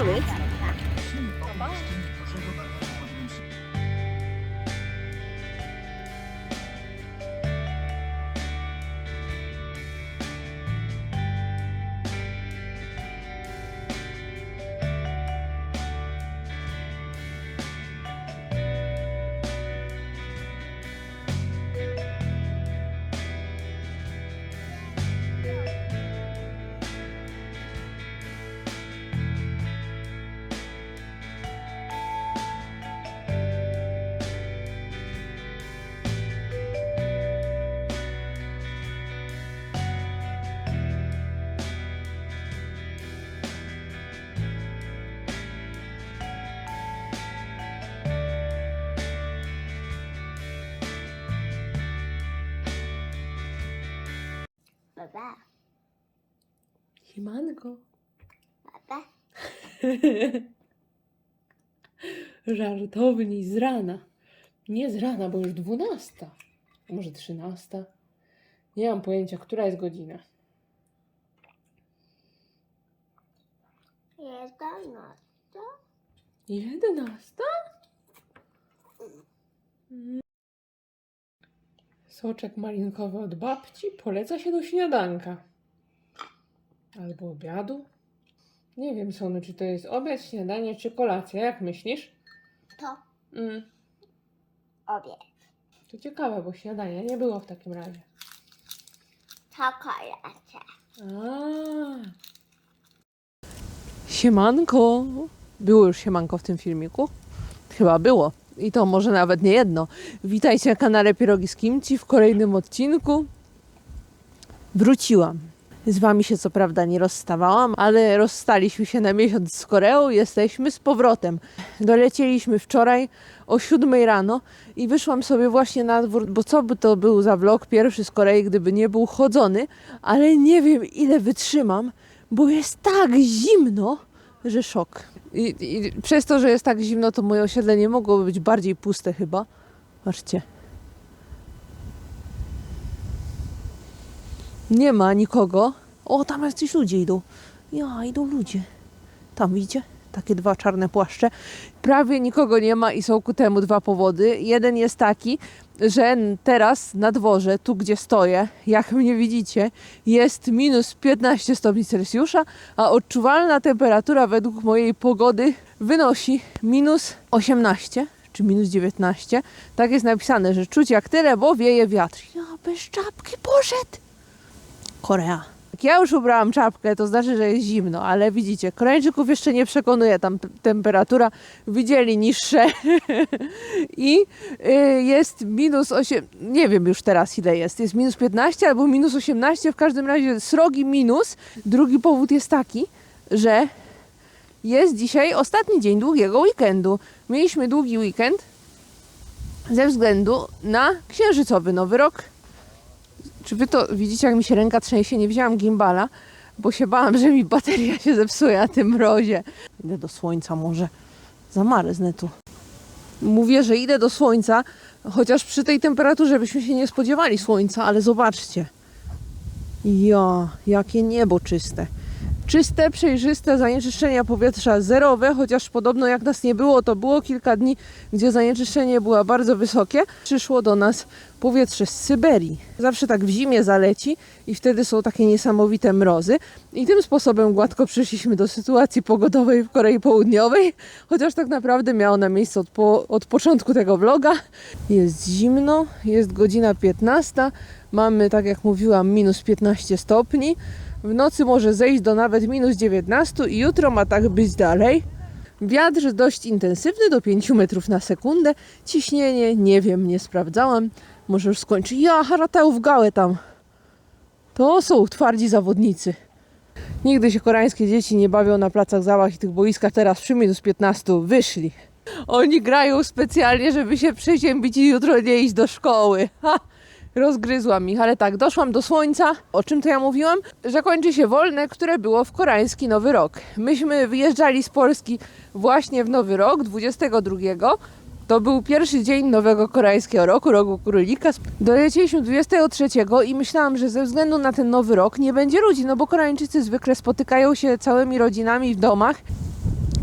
这么危险 I mango. Papa. Żartowni z rana. Nie z rana, bo już dwunasta. Może trzynasta. Nie mam pojęcia, która jest godzina. Jedenasta. Jedenasta? Soczek malinkowy od babci poleca się do śniadanka. Albo obiadu. Nie wiem, Sony, czy to jest obiad, śniadanie, czy kolacja. Jak myślisz? To Mm. obiad. To ciekawe, bo śniadania nie było w takim razie. To kolacja. A. Siemanko. Było już siemanko w tym filmiku? Chyba było. I to może nawet nie jedno. Witajcie na kanale Pierogi z Kimci w kolejnym odcinku. Wróciłam. Z wami się co prawda nie rozstawałam, ale rozstaliśmy się na miesiąc z Koreą. Jesteśmy z powrotem. Dolecieliśmy wczoraj o 7 rano i wyszłam sobie właśnie na dwór, bo co by to był za vlog pierwszy z Korei, gdyby nie był chodzony, ale nie wiem ile wytrzymam, bo jest tak zimno, że szok. I, I przez to, że jest tak zimno, to moje osiedle nie mogło być bardziej puste chyba. Patrzcie. Nie ma nikogo. O, tam jacyś ludzie idą. Ja, idą ludzie. Tam widzicie? Takie dwa czarne płaszcze. Prawie nikogo nie ma i są ku temu dwa powody. Jeden jest taki, że teraz na dworze, tu gdzie stoję, jak mnie widzicie, jest minus 15 stopni Celsjusza, a odczuwalna temperatura według mojej pogody wynosi minus 18 czy minus 19. Tak jest napisane, że czuć jak tyle, bo wieje wiatr. Ja bez czapki poszedł. Korea. Jak ja już ubrałam czapkę, to znaczy, że jest zimno, ale widzicie, Koreańczyków jeszcze nie przekonuje tam temperatura. Widzieli niższe i y, jest minus 8, nie wiem już teraz ile jest, jest minus 15 albo minus 18, w każdym razie srogi minus. Drugi powód jest taki, że jest dzisiaj ostatni dzień długiego weekendu. Mieliśmy długi weekend ze względu na księżycowy nowy rok. Czy wy to widzicie, jak mi się ręka trzęsie? Nie wzięłam gimbala, bo się bałam, że mi bateria się zepsuje na tym mrozie. Idę do słońca może. Zamarznę tu. Mówię, że idę do słońca, chociaż przy tej temperaturze byśmy się nie spodziewali słońca, ale zobaczcie. Ja, jakie niebo czyste. Czyste, przejrzyste, zanieczyszczenia powietrza zerowe, chociaż podobno jak nas nie było, to było kilka dni, gdzie zanieczyszczenie było bardzo wysokie. Przyszło do nas powietrze z Syberii. Zawsze tak w zimie zaleci i wtedy są takie niesamowite mrozy. I tym sposobem gładko przyszliśmy do sytuacji pogodowej w Korei Południowej, chociaż tak naprawdę miało na miejsce od, po, od początku tego vloga. Jest zimno, jest godzina 15, mamy, tak jak mówiłam, minus 15 stopni. W nocy może zejść do nawet minus 19 i jutro ma tak być dalej. Wiatr dość intensywny, do 5 metrów na sekundę. Ciśnienie, nie wiem, nie sprawdzałam. Może już skończy. Ja, w gałę tam. To są twardzi zawodnicy. Nigdy się koreańskie dzieci nie bawią na placach zabaw i tych boiskach. Teraz przy minus 15 wyszli. Oni grają specjalnie, żeby się przeziębić i jutro nie iść do szkoły. Ha! Rozgryzłam ich, ale tak, doszłam do słońca. O czym to ja mówiłam? Że kończy się wolne, które było w koreański Nowy Rok. Myśmy wyjeżdżali z Polski właśnie w Nowy Rok, 22. To był pierwszy dzień nowego koreańskiego roku, roku królika. Dolecieliśmy 23 i myślałam, że ze względu na ten nowy rok nie będzie ludzi, no bo Koreańczycy zwykle spotykają się całymi rodzinami w domach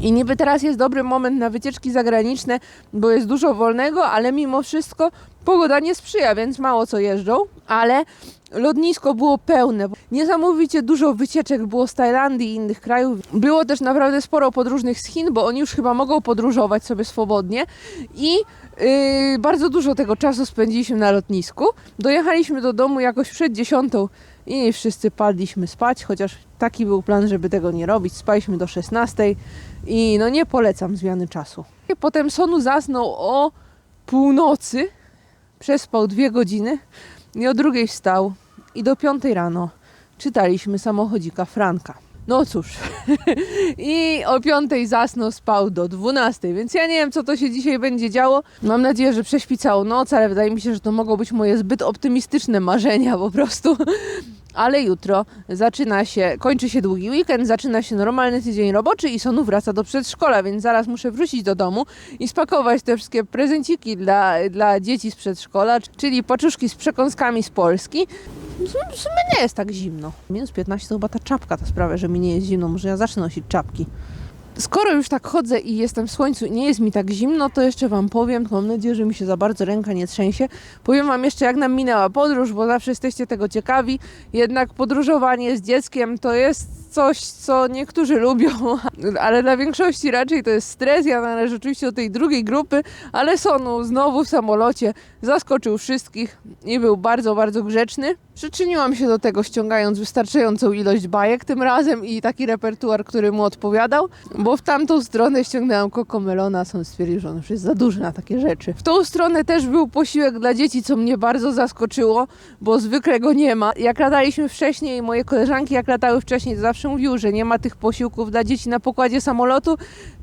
I niby teraz jest dobry moment na wycieczki zagraniczne, bo jest dużo wolnego, ale mimo wszystko pogoda nie sprzyja, więc mało co jeżdżą. Ale lotnisko było pełne. Niesamowicie dużo wycieczek było z Tajlandii i innych krajów. Było też naprawdę sporo podróżnych z Chin, bo oni już chyba mogą podróżować sobie swobodnie. I yy, bardzo dużo tego czasu spędziliśmy na lotnisku. Dojechaliśmy do domu jakoś przed dziesiątą i wszyscy padliśmy spać, chociaż taki był plan, żeby tego nie robić. Spaliśmy do 16 i no nie polecam zmiany czasu. I potem Sonu zasnął o północy, przespał dwie godziny i o drugiej wstał i do piątej rano czytaliśmy samochodzika Franka. No cóż, i o piątej zasnął, spał do 12, więc ja nie wiem, co to się dzisiaj będzie działo. Mam nadzieję, że prześpi całą noc, ale wydaje mi się, że to mogą być moje zbyt optymistyczne marzenia po prostu. Ale jutro zaczyna się, kończy się długi weekend, zaczyna się normalny tydzień roboczy i Sonu wraca do przedszkola, więc zaraz muszę wrócić do domu i spakować te wszystkie prezenciki dla, dla dzieci z przedszkola, czyli paczuszki z przekąskami z Polski. W sumie- nie jest tak zimno. Minus 15 to chyba ta czapka ta sprawia, że mi nie jest zimno. Może ja zacznę nosić czapki. Skoro już tak chodzę i jestem w słońcu i nie jest mi tak zimno, to jeszcze Wam powiem, mam nadzieję, że mi się za bardzo ręka nie trzęsie. Powiem Wam jeszcze, jak nam minęła podróż, bo zawsze jesteście tego ciekawi. Jednak podróżowanie z dzieckiem to jest coś, co niektórzy lubią, ale dla większości raczej to jest stres. Ja należę oczywiście do tej drugiej grupy, ale Sonu znowu w samolocie zaskoczył wszystkich i był bardzo, bardzo grzeczny. Przyczyniłam się do tego ściągając wystarczającą ilość bajek tym razem i taki repertuar, który mu odpowiadał, bo w tamtą stronę ściągnęłam Cocomelona, a Son stwierdził, że on już jest za duży na takie rzeczy. W tą stronę też był posiłek dla dzieci, co mnie bardzo zaskoczyło, bo zwykle go nie ma. Jak lataliśmy wcześniej, moje koleżanki jak latały wcześniej, to zawsze mówiły, że nie ma tych posiłków dla dzieci na pokładzie samolotu.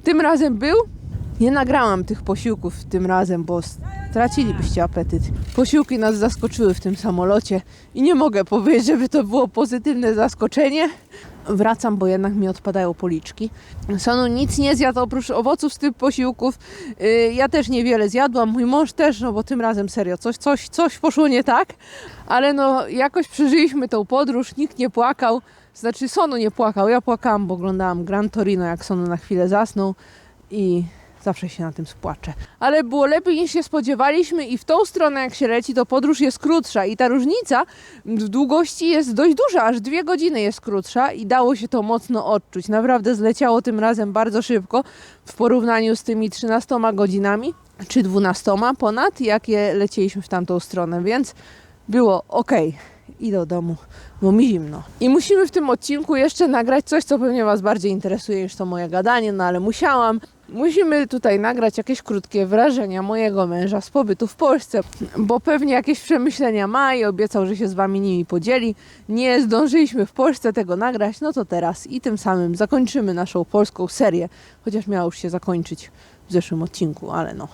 Tym razem był. Nie nagrałam tych posiłków tym razem, bo stracilibyście apetyt. Posiłki nas zaskoczyły w tym samolocie i nie mogę powiedzieć, żeby to było pozytywne zaskoczenie. Wracam, bo jednak mi odpadają policzki. Sonu nic nie zjadł oprócz owoców z tych posiłków. Yy, ja też niewiele zjadłam, mój mąż też, no bo tym razem serio coś, coś, coś poszło nie tak. Ale no jakoś przeżyliśmy tą podróż, nikt nie płakał. Znaczy Sonu nie płakał, ja płakałam, bo oglądałam Gran Torino, jak Sonu na chwilę zasnął i zawsze się na tym spłaczę. Ale było lepiej niż się spodziewaliśmy i w tą stronę jak się leci, to podróż jest krótsza i ta różnica w długości jest dość duża, aż dwie godziny jest krótsza i dało się to mocno odczuć. Naprawdę zleciało tym razem bardzo szybko w porównaniu z tymi 13 godzinami czy 12 ponad, jakie lecieliśmy w tamtą stronę, więc było ok. Idę do domu, bo mi zimno. I musimy w tym odcinku jeszcze nagrać coś, co pewnie Was bardziej interesuje niż to moje gadanie, no ale musiałam. Musimy tutaj nagrać jakieś krótkie wrażenia mojego męża z pobytu w Polsce, bo pewnie jakieś przemyślenia ma i obiecał, że się z Wami nimi podzieli. Nie zdążyliśmy w Polsce tego nagrać, no to teraz i tym samym zakończymy naszą polską serię, chociaż miała już się zakończyć w zeszłym odcinku, ale no.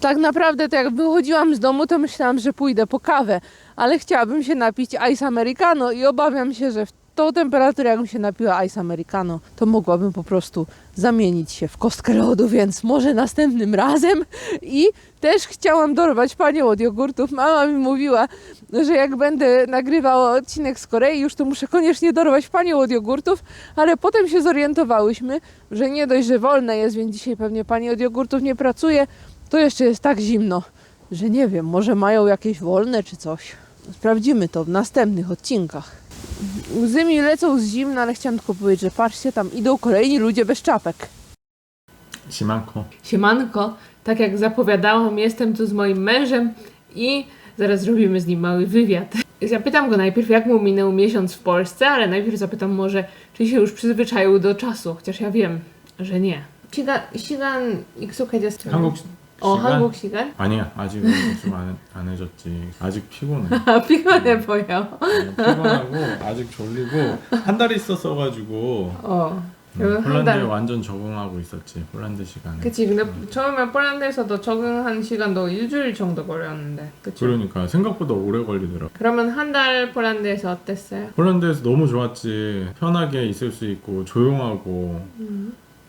Tak naprawdę to jak wychodziłam z domu, to myślałam, że pójdę po kawę, ale chciałabym się napić ice americano i obawiam się, że w tą temperaturę, jakbym się napiła ice americano, to mogłabym po prostu zamienić się w kostkę lodu, więc może następnym razem. I też chciałam dorwać panią od jogurtów. Mama mi mówiła, że jak będę nagrywała odcinek z Korei, już to muszę koniecznie dorwać panią od jogurtów, ale potem się zorientowałyśmy, że nie dość, że wolne jest, więc dzisiaj pewnie pani od jogurtów nie pracuje, to jeszcze jest tak zimno, że nie wiem, może mają jakieś wolne czy coś. Sprawdzimy to w następnych odcinkach. Łzy mi lecą z zimna, ale chciałam tylko powiedzieć, że patrzcie, tam idą kolejni ludzie bez czapek. Siemanko. Siemanko, tak jak zapowiadałam, jestem tu z moim mężem i zaraz zrobimy z nim mały wywiad. Zapytam go najpierw, jak mu minął miesiąc w Polsce, ale najpierw zapytam może, czy się już przyzwyczaił do czasu, chociaż ja wiem, że nie. 시간, 시간 익숙해졌어요. 한국 어, 시간? 한국 시간? 아니야 아직은 좀안 안 해줬지. 아직 피곤해. 아, 피곤해 보여. 어, 피곤하고 아직 졸리고 한 달 있었어 가지고 어. 음, 한 폴란드에 달. 완전 적응하고 있었지. 폴란드 시간에. 그치, 근데 처음에 폴란드에서도 적응한 시간도 일주일 정도 걸렸는데. 그치? 그러니까 생각보다 오래 걸리더라고. 그러면 한 달 폴란드에서 어땠어요? 폴란드에서 너무 좋았지. 편하게 있을 수 있고 조용하고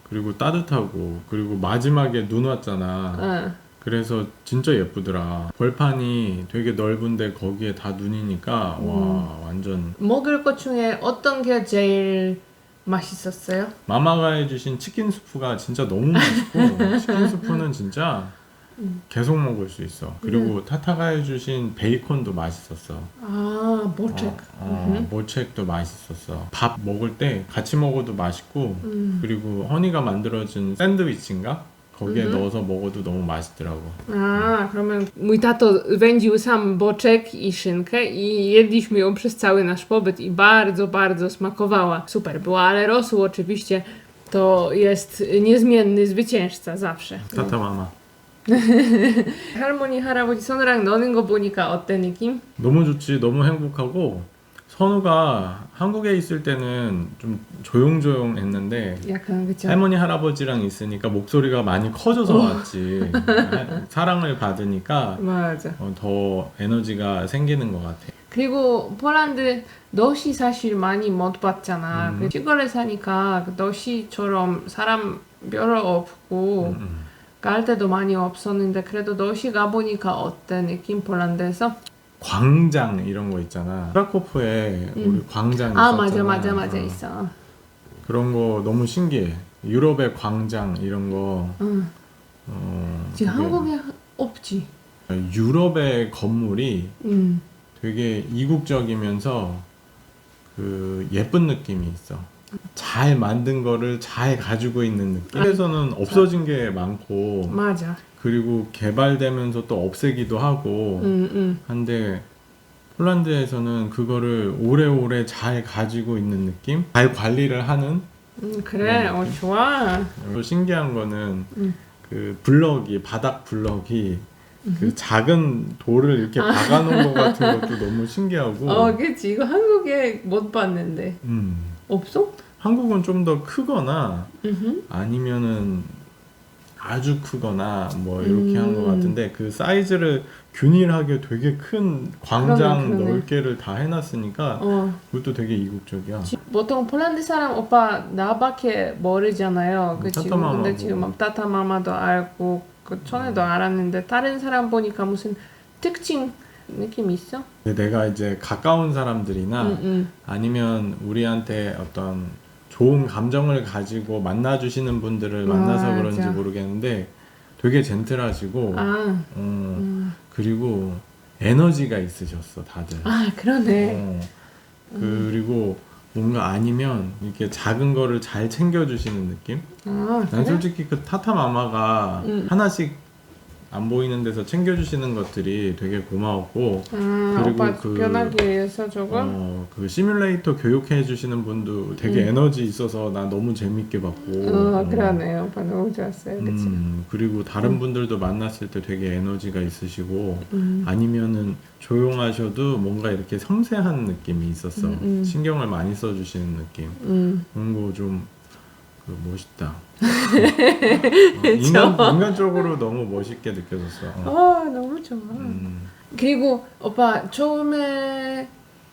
그리고 따뜻하고 그리고 마지막에 눈 왔잖아. 응. 그래서 진짜 예쁘더라. 벌판이 되게 넓은데 거기에 다 눈이니까 와 완전 먹을 것 중에 어떤 게 제일 맛있었어요? 마마가 해주신 치킨 수프가 진짜 너무 맛있고 치킨 수프는 진짜 계속 먹을 수 있어. 그리고 타타가 해주신 베이컨도 맛있었어. 아, 보책. 어, 어, 모책도 맛있었어. 밥 먹을 때 같이 먹어도 맛있고 그리고 허니가 만들어준 샌드위치인가? 거기에 넣어서 먹어도 너무 맛있더라고. A, 그러면 mój tato wędził sam boczek i szynkę i jedliśmy ją przez cały nasz pobyt i bardzo, bardzo smakowała. Super była, ale rosół oczywiście to jest niezmienny zwycięzca zawsze. 타타 마마. 할머니, 할아버지 손으랑 노는 거 보니까 어때 느낌? 너무 좋지. 너무 행복하고 선우가 한국에 있을 때는 좀 조용조용했는데 약간 그쵸? 할머니 할아버지랑 있으니까 목소리가 많이 커져서 왔지. 하- 사랑을 받으니까 맞아. 어, 더 에너지가 생기는 것 같아. 그리고 폴란드 도시 사실 많이 못 봤잖아. 음. 그 시골에 사니까 그 도시처럼 사람 별로 없고 음. 갈 때도 많이 없었는데 그래도 도시 가보니까 어때 느낌 폴란드에서? 광장 이런 거 있잖아. 크라코프에 우리 광장 있었잖아. 아 맞아 맞아 맞아 어. 있어. 그런 거 너무 신기해. 유럽의 광장 이런 거. 응. 어, 지금 되게 한국에 없지. 유럽의 건물이 응. 되게 이국적이면서 그 예쁜 느낌이 있어. 잘 만든 거를 잘 가지고 있는 느낌. 그래서는 없어진 게 많고 맞아. 그리고 개발되면서 또 없애기도 하고 응 응. 한데 폴란드에서는 그거를 오래오래 잘 가지고 있는 느낌? 잘 관리를 하는? 응 그래. 어 좋아. 또 신기한 거는 음. 그 블럭이 바닥 블럭이 그 작은 돌을 이렇게 박아놓은 것 같은 것도 너무 신기하고 어 그치 이거 한국에 못 봤는데 음, 없어? 한국은 좀 더 크거나 응. 아니면은 아주 크거나 뭐 이렇게 한것 음. 같은데 그 사이즈를 균일하게 되게 큰 광장 그러네, 그러네. 넓게를 다 해놨으니까 어. 그것도 되게 이국적이야. 지- 보통 폴란드 사람 오빠 나밖에 모르잖아요. 그치? 음, 타타마마고. 근데 지금 막 타타마마도 알고 그 전에도 알았는데 다른 사람 보니까 무슨 특징 느낌 있어? 내가 이제 가까운 사람들이나 응, 응. 아니면 우리한테 어떤 좋은 감정을 가지고 만나주시는 분들을 만나서 맞아. 그런지 모르겠는데 되게 젠틀하시고 아, 어, 음. 그리고 에너지가 있으셨어 다들. 아 그러네. 어, 그리고 뭔가 아니면 이렇게 작은 거를 잘 챙겨주시는 느낌? 아, 난 그래? 솔직히 그 타타 마마가 음. 하나씩 안 보이는 데서 챙겨주시는 것들이 되게 고마웠고 아, 그리고 오빠 그- 변하기 위해서 저거? 어, 그 시뮬레이터 교육해 주시는 분도 되게 에너지 있어서 나 너무 재밌게 봤고 음. 어, 어, 그러네. 오빠 너무 좋았어요. 그치? 음, 그리고 다른 분들도 만났을 때 되게 에너지가 있으시고 음. 아니면은 조용하셔도 뭔가 이렇게 섬세한 느낌이 있었어 음, 음. 신경을 많이 써주시는 느낌 음. 그런 거좀 그 멋있다 어, 인간, 인간적으로 너무 멋있게 느껴졌어 어. 아, 너무 좋아. 음, 그리고 오빠 처음에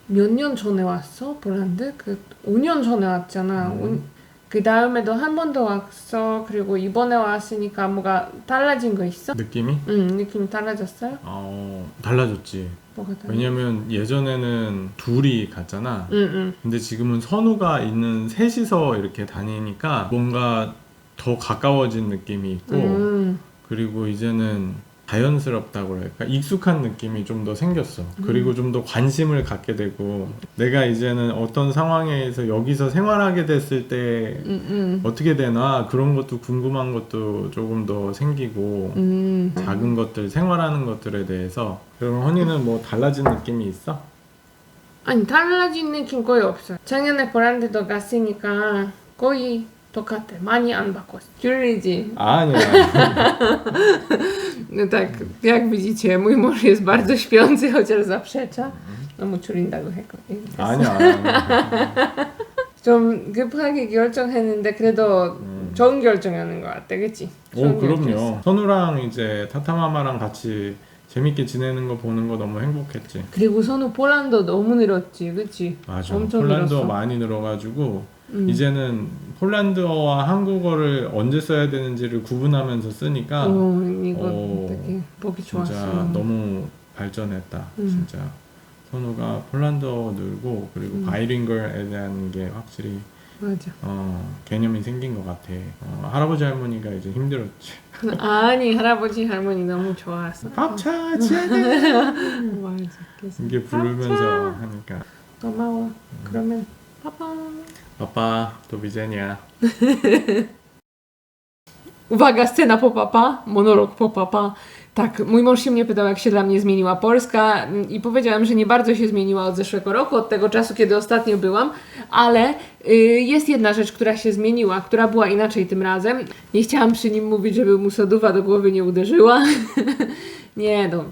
몇 년 전에 왔어 폴란드? 그 5년 전에 왔잖아. 음. 그 다음에도 한 번 더 왔어. 그리고 이번에 왔으니까 뭐가 달라진 거 있어? 느낌이 응 느낌이 달라졌어요? 어, 달라졌지 뭐가 달라? 왜냐면 예전에는 둘이 갔잖아. 응 응. 근데 지금은 선우가 있는 셋이서 이렇게 다니니까 뭔가 더 가까워진 느낌이 있고 음. 그리고 이제는 자연스럽다고 할까 익숙한 느낌이 좀 더 생겼어. 그리고 좀 더 관심을 갖게 되고 내가 이제는 어떤 상황에서 여기서 생활하게 됐을 때 음, 어떻게 되나 그런 것도 궁금한 것도 조금 더 생기고 음. 음. 작은 것들 생활하는 것들에 대해서 그럼 허니는 뭐 달라진 느낌이 있어? 아니 달라진 느낌 거의 없어. 작년에 폴란드도 갔으니까 거의 똑같아. 많이 안 바꿨어. 줄이지. No tak, jak widzicie, mój mąż jest bardzo śpiący, chociaż zaprzecza. 너무 줄인다고 했거든. 아니야. 아니야. 좀 급하게 결정했는데 그래도 좋은 결정하는 것 같아, 그치? 오 좋은. 그럼요. 선우랑 이제 타타마마랑 같이 재밌게 지내는 거 보는 거 너무 행복했지. 그리고 선우 폴란드 너무 늘었지, 그치? 맞아. 엄청 폴란드어 늘었어. 많이 늘어가지고 음. 이제는 폴란드어와 한국어를 언제 써야 되는지를 구분하면서 쓰니까 어, 이거 어, 되게 보기 진짜 좋았어. 너무 발전했다. 음. 진짜 선우가 폴란드어 늘고 그리고 음. 바이링걸에 대한 게 확실히 맞아. 어, 개념이 생긴 것 같아. 어, 할아버지 할머니가 이제 힘들었지. 아니 할아버지 할머니 너무 좋았어. 밥차 제대 맞아. 그래서 이게 부르면서 하니까 고마워. 그러면 papa. 아빠 do widzenia. Uwaga, scena po papa, monolog po papa. Tak, mój mąż się mnie pytał, jak się dla mnie zmieniła Polska i powiedziałam, że nie bardzo się zmieniła od zeszłego roku, od tego czasu, kiedy ostatnio byłam, ale y, jest jedna rzecz, która się zmieniła, która była inaczej tym razem. Nie chciałam przy nim mówić, żeby mu soduwa do głowy nie uderzyła. nie, no,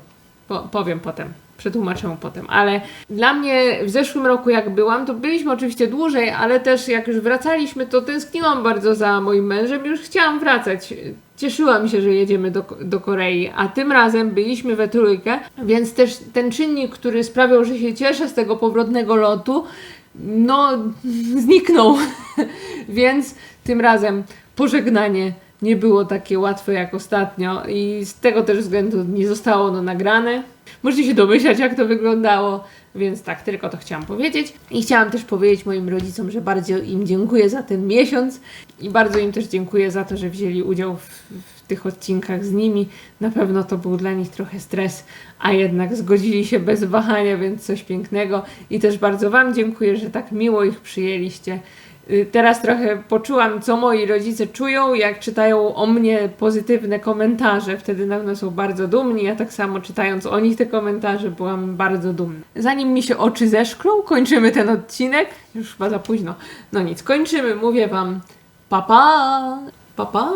po, powiem potem. Przetłumaczę mu potem, ale dla mnie w zeszłym roku jak byłam, to byliśmy oczywiście dłużej, ale też jak już wracaliśmy, to tęskniłam bardzo za moim mężem, już chciałam wracać. Cieszyłam się, że jedziemy do, do Korei, a tym razem byliśmy we trójkę, więc też ten czynnik, który sprawiał, że się cieszę z tego powrotnego lotu, no zniknął. więc tym razem pożegnanie nie było takie łatwe jak ostatnio i z tego też względu nie zostało ono nagrane. Możecie się domyślać, jak to wyglądało, więc tak, tylko to chciałam powiedzieć. I chciałam też powiedzieć moim rodzicom, że bardzo im dziękuję za ten miesiąc i bardzo im też dziękuję za to, że wzięli udział w, w tych odcinkach z nimi. Na pewno to był dla nich trochę stres, a jednak zgodzili się bez wahania, więc coś pięknego. I też bardzo Wam dziękuję, że tak miło ich przyjęliście. Y, Teraz trochę poczułam, co moi rodzice czują, jak czytają o mnie pozytywne komentarze. Wtedy na pewno są bardzo dumni. Ja tak samo czytając o nich te komentarze byłam bardzo dumna. Zanim mi się oczy zeszklą, kończymy ten odcinek. Już chyba za późno. No nic, kończymy. Mówię Wam pa pa! Pa pa!